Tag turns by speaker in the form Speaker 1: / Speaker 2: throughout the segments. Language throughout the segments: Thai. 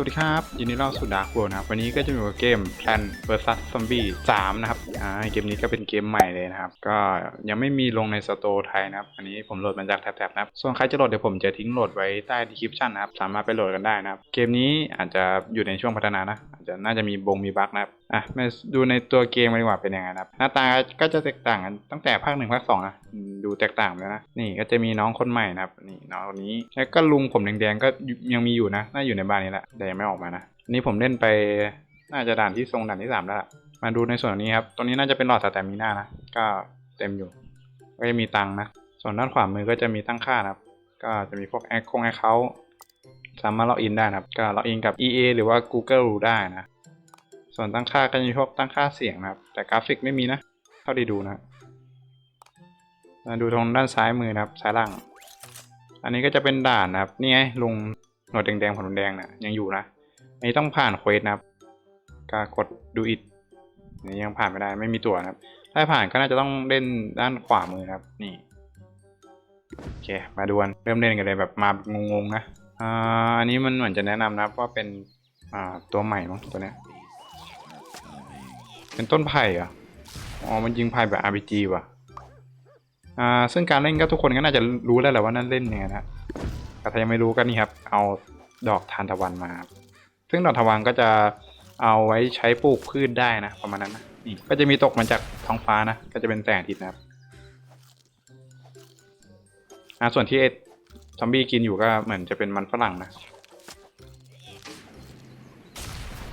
Speaker 1: วัสดีครับยินดีต้อนรับสู่ดาร์ก World นะครับ วันนี้ก็จะมีเกม Plan vs Zombie 3 นะครับอ่าเกมนี้ก็เป็นเกมใหม่เลยนะครับ ก็ยังไม่มีลงในสโตร์ไทยนะครับ อันนี้ผมโหลดมาจากแท็บๆนะครับ ส่วนใครจะโหลดเดี๋ยวผมจะทิ้งโหลดไว้ใต้ description นะครับ สามารถไปโหลดกันได้นะครับ เกมนี้อาจจะอยู่ในช่วงพัฒนานะอาจจะน่าจะมีบงมีบั๊กนะครับ อะมาดูในตัวเกมกันดีกว่าเป็นยังไงนะครับหน้าตาก็จะแตกต่างกันตั้งแต่ภาคหนึ่งภาคสองนะดูแตกต่างเลยนะนี่ก็จะมีน้องคนใหม่นะครับนี่น้องคนนี้แล้วก็ลุงผมแดงๆก็ยังมีอยู่นะน่าอยู่ในบ้านนี้แหละแต่ยังไม่ออกมานะนี่ผมเล่นไปน่าจะด่านที่ทรงด่านที่สามแล้วล่ะมาดูในส่วนนี้ครับตรงนี้น่าจะเป็นหลอดสแตมิน่านะก็เต็มอยู่ก็จะมีตังนะส่วนด้านขวามือก็จะมีตั้งค่านะครับก็จะมีพวกแอคคงแอคเคาสามารถล็อกอินได้นะครับก็ล็อกอินกับ EA หรือว่า Google ได้นะ ส่วนตั้งค่าก็จะมีพวกตั้งค่าเสียงนะครับ แต่กราฟิกไม่มีนะ เท่าที่ดูนะมาดูตรงด้านซ้ายมือนะครับซ้ายล่าง อันนี้ก็จะเป็นด่านนะครับ นี่ไงลุงหนวดแดงๆผมแดงนะยังอยู่นะอันนี้ต้องผ่านเควสนะครับก็กดดูอิดนนี้ยังผ่านไม่ได้ไม่มีตัวนะครับ ถ้าผ่านก็น่าจะต้องเล่นด้านขวามือนะครับ นี่โอเคมาดูนเริ่มเล่นกันเลยแบบมางงๆนะอ่าอันนี้มันเหมือนจะแนะนำนะครับว่าเป็นอ่าตัวใหม่มั้งตัวเนี้ย เป็นต้นไผ่เหรออ๋อ มันยิงไผ่แบบ RPG ว่ะ อ่า ซึ่งการเล่นก็ทุกคนก็น่าจะรู้แล้วแหละว่านั่นเล่นยังไงนะแต่ถ้ายังไม่รู้ก็นี่ครับ เอาดอกทานตะวันมา ซึ่งดอกทานตะวันก็จะเอาไว้ใช้ปลูกพืชได้นะประมาณนั้นนะนี่ก็จะมีตกมาจากท้องฟ้านะ ก็จะเป็นแสงอาทิตย์นะครับอ่าส่วนที่ไอ้ซอมบี้กินอยู่ก็เหมือนจะเป็นมันฝรั่งนะ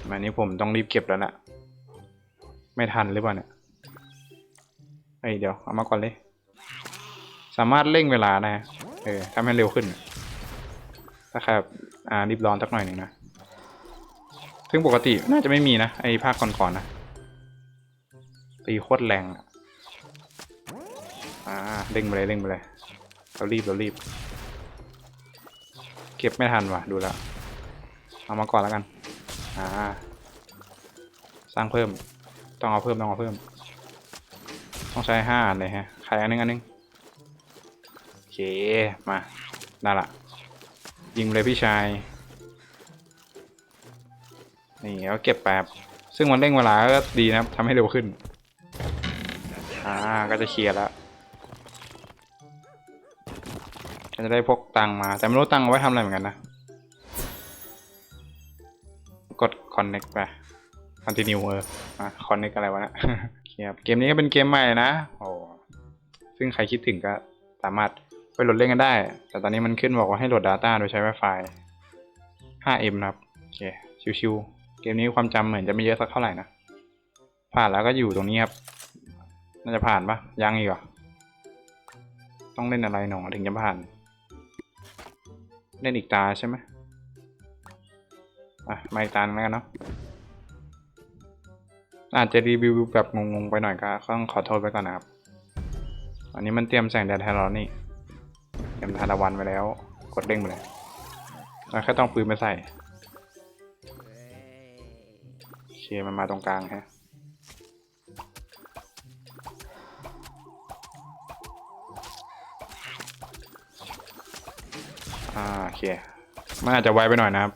Speaker 1: อันนี้ผมต้องรีบเก็บแล้วล่ะ ไม่ทันหรือเปล่าเนี่ยเอ้ยเดี๋ยวเอามาก่อนเลย สามารถเร่งเวลาได้เออทำให้เร็วขึ้น ถ้าใครแบอ่ารีบร้อนสักหน่อยหนึ่งนะ ซึ่งปกติน่าจะไม่มีนะ ไอ้ภาคก่อนๆนะตีโคตรแรงอะอ่าเร่งไปเลยเร่งไปเลยเรารีบเรารีบ เก็บไม่ทันว่ะดูแล้วเอามาก่อนแล้วกัน อ่า สร้างเพิ่ม ต้องเอาเพิ่มต้องเอาเพิ่ม ต้องใช้ห้าเลยฮะใครอันนึงอันนึงโอเคมาได้ละยิงเลยพี่ชายนี่แล้วเก็บแป๊บซึ่งมันเร่งเวลาก็ดีนะครับทำให้เร็วขึ้นอ่าก็จะเคลียร์แล้วจะได้พกตังมา แต่ไม่รู้ตังเอาไว้ทำอะไรเหมือนกันนะ กด connect ไป continue เออมา connect อะไรวะนะครับเกมนี้ก็เป็นเกมใหม่นะโอ้ซึ่งใครคิดถึงก็สามารถไปโหลดเล่นกันได้ แต่ตอนนี้มันขึ้นบอกว่าให้โหลด Data โดยใช้ Wi-Fi 5M นะครับโอเคชิวๆเกมนี้ความจำเหมือนจะไม่เยอะสักเท่าไหร่นะผ่านแล้วก็อยู่ตรงนี้ครับ น่าจะผ่านปะยังอีกเหรอต้องเล่นอะไรหนอถึงจะผ่าน เล่นอีกตาใช่ไหมอะมาอีกตาหนึ่งแล้วกันเนาะ อาจจะรีวิวแบบงงๆไปหน่อยก็ต้องขอโทษไปก่อนนะครับ อันนี้มันเตรียมแสงแดดให้เรานี่เตรียมทานตะวันไปแล้ว กดเด้งไปเลยแล้วแค่ต้องปืนไปใส่โอเคมันมาตรงกลางฮะอ่าโอเคมันอาจจะไวไปหน่อยนะครับ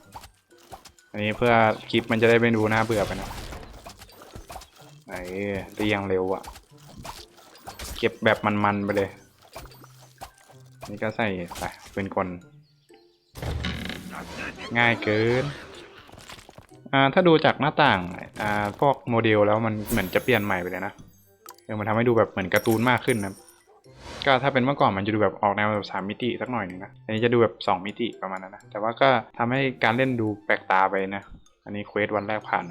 Speaker 1: อันนี้เพื่อคลิปมันจะได้ไม่ดูน่าเบื่อไปนะ เรียงเร็วอะเก็บแบบมันๆไปเลย นี่ก็ใส่ไปเป็นคน ง่ายเกินอ่าถ้าดูจากหน้าต่างอ่าพวกโมเดลแล้วมันเหมือนจะเปลี่ยนใหม่ไปเลยนะเออมันทำให้ดูแบบเหมือนการ์ตูนมากขึ้นนะก็ถ้าเป็นเมื่อก่อนมันจะดูแบบออกแนวแบบสามมิติสักหน่อยนึงนะอันนี้จะดูแบบสองมิติประมาณนั้นนะแต่ว่าก็ทำให้การเล่นดูแปลกตาไปนะ อันนี้เควสวันแรกผ่าน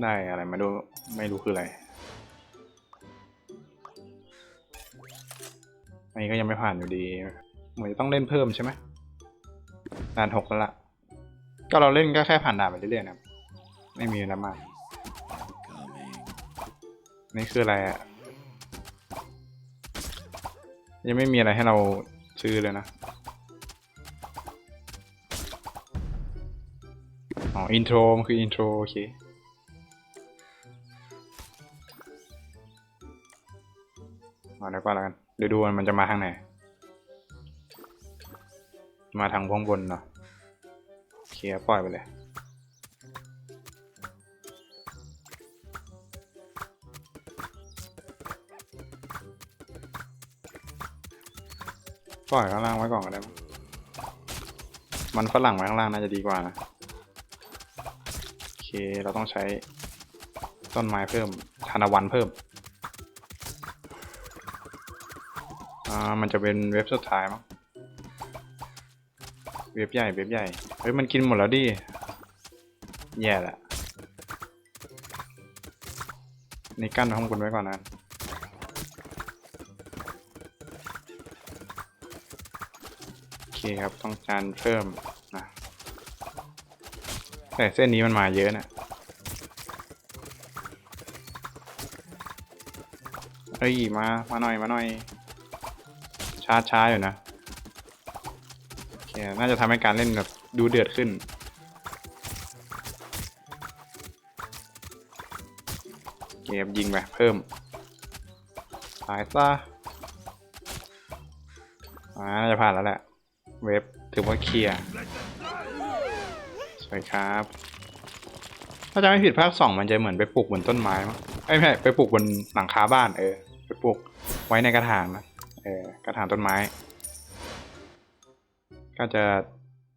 Speaker 1: ได้อะไรมาดูไม่รู้คืออะไร อันนี้ก็ยังไม่ผ่านอยู่ดี เหมือนจะต้องเล่นเพิ่มใช่ไหมด่านหกแล้วล่ะ ก็เราเล่นก็แค่ผ่านด่านไปเรื่อยๆนะไม่มีอะไรมาก นี่คืออะไรอะยังไม่มีอะไรให้เราซื้อเลยนะอ๋ออินโทรมันคืออินโทรโอเค เอาเดี๋ยวก่อนแล้วกันเดี๋ยวดูมันจะมาทางไหน มาทางวงบนเนาะเคลียร์ปล่อยไปเลยปล่อยข้างล่างไว้ก่อนก็ได้มั้งมันฝรั่งไว้ข้างล่างน่าจะดีกว่านะโอเคเราต้องใช้ต้นไม้เพิ่มธนวันเพิ่ม อ่ามันจะเป็นเว็บสุดท้ายมั้งเว็บใหญ่เว็บใหญ่เฮ้ยมันกินหมดแล้วดิแย่ละนี่กั้นข้างบนไว้ก่อนนะโอเคครับต้องการเพิ่มนะแต่เส้นนี้มันมาเยอะนะเอ้ยมา มาหน่อย มาหน่อย ช้าช้าอยู่นะโอเคน่าจะทำให้การเล่นแบบดูเดือดขึ้น เก็บยิงไปเพิ่มตายซะอ่าน่าจะผ่านแล้วแหละ เว็บถือว่าเคลียร์สวยครับ ถ้าจะไม่ผิดภาคสองมันจะเหมือนไปปลูกบนต้นไม้มั้งไม่ใช่ไปปลูกบนหลังคาบ้านเออ ไปปลูกไว้ในกระถางนะ เออกระถางต้นไม้ ก็จะ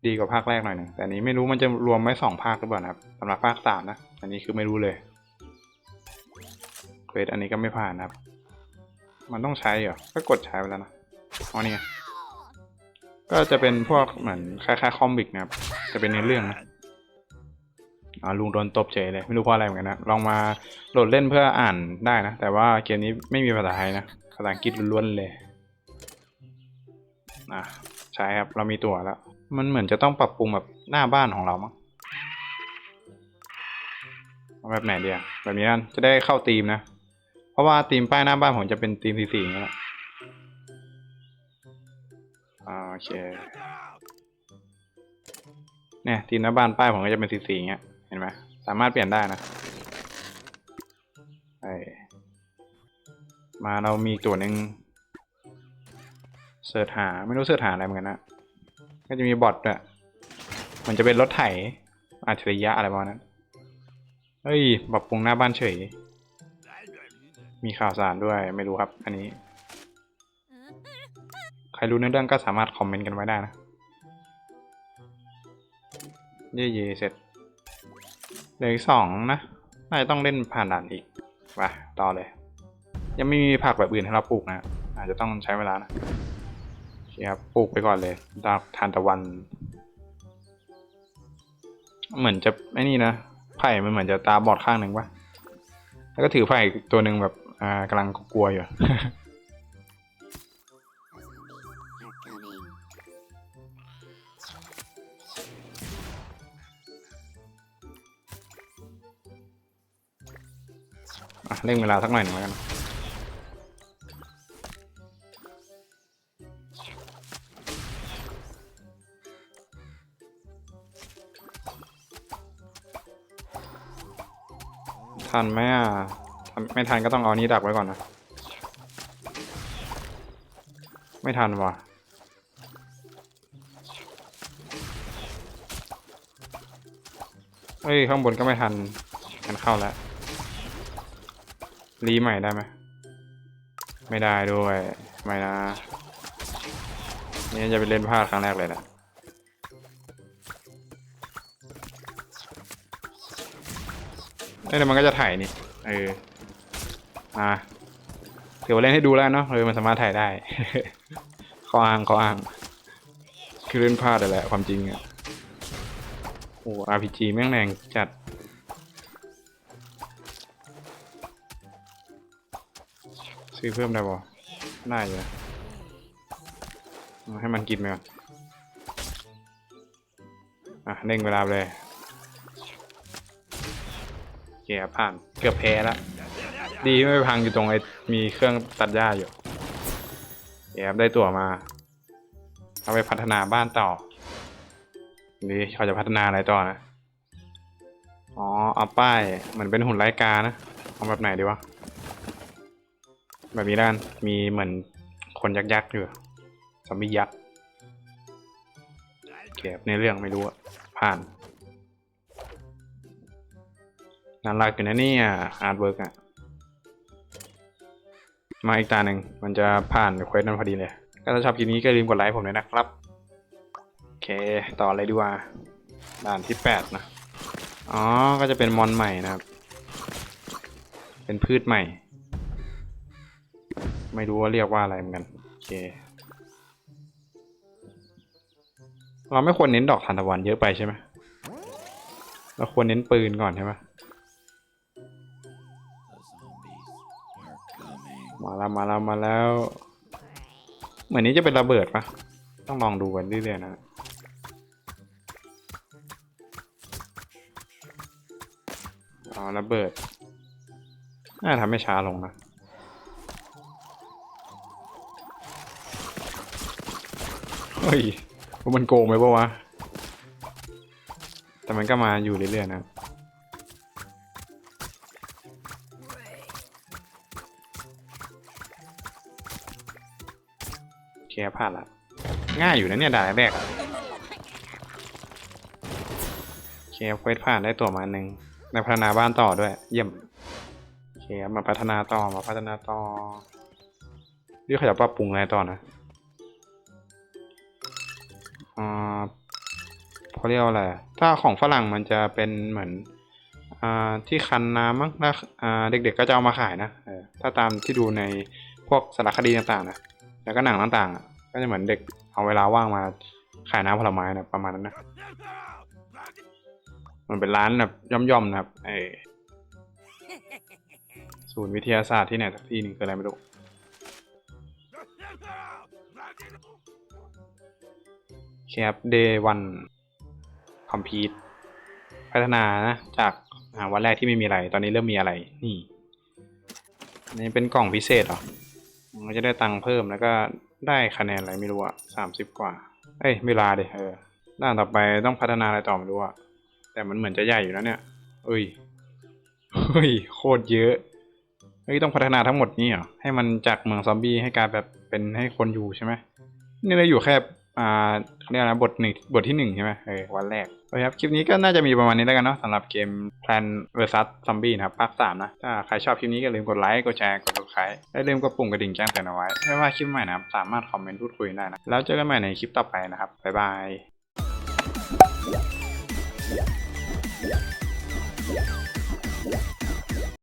Speaker 1: ดีกว่าภาคแรกหน่อยหนึ่งแต่นี้ไม่รู้มันจะรวมไว้สองภาคหรือเปล่านะครับสำหรับภาคสามนะ อันนี้คือไม่รู้เลยเควสอันนี้ก็ไม่ผ่านนะครับ มันต้องใช้เหรอ ก็กดใช้ไปแล้วนะ อ๋อนี่ก็จะเป็นพวกเหมือนคล้ายๆคอมิกนะครับ จะเป็นในเรื่องนะอ่าลุงโดนตบเฉยเลย ไม่รู้เพราะอะไรเหมือนกันนะ ลองมาโหลดเล่นเพื่ออ่านได้นะ แต่ว่าเกมนี้ไม่มีภาษาไทยนะ ภาษาอังกฤษล้วนๆเลย อะใช่ครับเรามีตั๋วแล้ว มันเหมือนจะต้องปรับปรุงแบบหน้าบ้านของเรามั้งเอาแบบไหนเดีอะแบบนี้นั่นจะได้เข้าธีมนะ เพราะว่าธีมป้ายหน้าบ้านผมจะเป็นธีมสีๆอย่างนี้แหละโอเคเนี่ยธีมหน้าบ้านป้ายผมก็จะเป็นสีๆอย่างเงี้ยเห็นไหมสามารถเปลี่ยนได้นะไอมาเรามีตัวหนึ่ง เสิร์ชหาไม่รู้เสิร์ชหาอะไรเหมือนกันนะก็จะมีบอทด้วยมันจะเป็นรถไถอัจฉริยะอะไรประมาณนั้นเฮ้ยปรับปรุงหน้าบ้านเฉย มีข่าวสารด้วยไม่รู้ครับ อันนี้ ใครรู้เนื้อเรื่องก็สามารถคอมเมนต์กันไว้ได้นะ เย่เย่เสร็จเหลืออีกสองนะน่าจะต้องเล่นผ่านด่านอีกไปต่อเลย ยังไม่มีผักแบบอื่นให้เราปลูกนะ อาจจะต้องใช้เวลานะ คครับปลูกไปก่อนเลยดอกทานตะวัน เหมือนจะไอ้นี่นะไผ่มันเหมือนจะตาบอดข้างหนึ่งวะแล้วก็ถือไผ่ตัวหนึ่งแบบ อ่ากำลังกลัวอยู่ อะเร่งเวลาสักหน่อยหนึ่งแล้วกัน ทันไหมอะทันไม่ทันก็ต้องเอานี้ดักไว้ก่อนนะ ไม่ทันว่ะเฮ้ย ข้างบนก็ไม่ทันกันเข้าแล้ว รีใหม่ได้ไหม ไม่ได้ด้วย ไม่นะ นี่จะไปเล่นพลาดครั้งแรกเลยนะเอ้ยมันก็จะถ่ายนี่ เออ อะถือว่าเล่นให้ดูแล้วเนาะ เออ มันสามารถถ่ายได้ ข้ออ้างข้ออ้าง คือเล่นพลาดแต่แหละ ความจริงอะโอ้ RPG แม่งแรงจัด ซื้อเพิ่มได้ป่ได้อยู่นะเอา ให้มันกินไปก่อน อะเร่งเวลาเลยเกียผ่านเกือบแพ้แล้ว ดีไม่ไปพังอยู่ตรงไอ้มีเครื่องตัดหญ้าอยู่เกียได้ตัวมา เอาไปพัฒนาบ้านต่อดีเขาจะพัฒนาอะไรต่อนะ อ๋อ เอาป้ายเหมือนเป็นหุ่นไร้กานะ เอาแบบไหนดีวะ แบบนี้ด้าน มีเหมือนคนยักษ์ๆอยู่ ซอมบี้ยักษ์เก็บในเรื่องไม่รู้อะผ่านงานหลักอยู่นะเนี่ยอาร์ตเวิร์กอะมาอีกตาหนึ่งมันจะผ่านเควสนั้นพอดีเลย ก็ถ้าชอบคลิปนี้ก็ลืมกดไลค์ผมด้วยนะครับ โอเค ต่อเลยดีกว่า ด่านที่แปดนะ อ๋อ ก็จะเป็นมอนใหม่นะครับ เป็นพืชใหม่ ไม่รู้ว่าเรียกว่าอะไรเหมือนกัน โอเค เราไม่ควรเน้นดอกทานตะวันเยอะไปใช่ไหมเราควรเน้นปืนก่อนใช่ไหมมาแล้วมาแล้วมาแล้ว เหมือนนี้จะเป็นระเบิดปะต้องลองดูกันเรื่อยๆนะอ๋อระเบิด น่าทำให้ช้าลงนะเฮ้ย ว่ามันโกงไหมปะวะ แต่มันก็มาอยู่เรื่อยๆนะ โอเคผ่านละ ง่ายอยู่นะเนี่ยด่านแรกอะโอเคเควสผ่านได้ตัวมาหนึ่งในพัฒนาบ้านต่อด้วย เยี่ยม โอเคครับมาพัฒนาต่อมาพัฒนาต่อเรื่องขยับปรับปรุงอะไรต่อนะ อ่าเขาเรียกว่าอะไร ถ้าของฝรั่งมันจะเป็นเหมือนอ่าที่คันน้ำมั้งถ้าอ่าเด็กๆก็จะเอามาขายนะเออถ้าตามที่ดูในพวกสารคดีต่างๆนะแล้วก็หนังต่างๆ ก็จะเหมือนเด็กเอาเวลาว่างมาขายน้ำผลไม้นะประมาณนั้นนะมันเป็นร้านแบบย่อมๆนะครับไอศูนย์วิทยาศาสตร์ที่ไหนสักที่หนึ่งคืออะไรไม่รู้ คปเดย์วันคอมพีทพัฒนานะจากวันแรกที่ไม่มีอะไร ตอนนี้เริ่มมีอะไร นี่นนี้เป็นกล่องพิเศษเหรอมันจะได้ตังค์เพิ่มแล้วก็ได้คะแนนอะไรไม่รู้อะสามสิบกว่า เอ้ยเวลาเดเออด้านต่อไปต้องพัฒนาอะไรต่อไม่รู้อะแต่มันเหมือนจะใหญ่อยู่นะเนี่ย เอ้ย เฮ้ย โคตรเยอะ เฮ้ยต้องพัฒนาทั้งหมดนี่เหรอ ให้มันจากเมืองซอมบี้ให้กลายแบบเป็นให้คนอยู่ใช่ไหม นี่เราอยู่แค่ อ่าเขาเรียกนะบทหนึ่งบทที่หนึ่งใช่ไหมเออวันแรกโอเคครับ คลิปนี้ก็น่าจะมีประมาณนี้แล้วกันเนาะสำหรับเกม Plan vs Zombie นะครับภาคสามนะ ถ้าใครชอบคลิปนี้ก็อย่าลืมกดไลค์ กดแชร์ กด subscribe และลืมกดปุ่มกระดิ่งแจ้งเตือนเอาไว้ไม่ว่าคลิปใหม่นะครับสามารถคอมเมนต์พูดคุยได้นะ แล้วเจอกันใหม่ในคลิปต่อไปนะครับบ๊ายบาย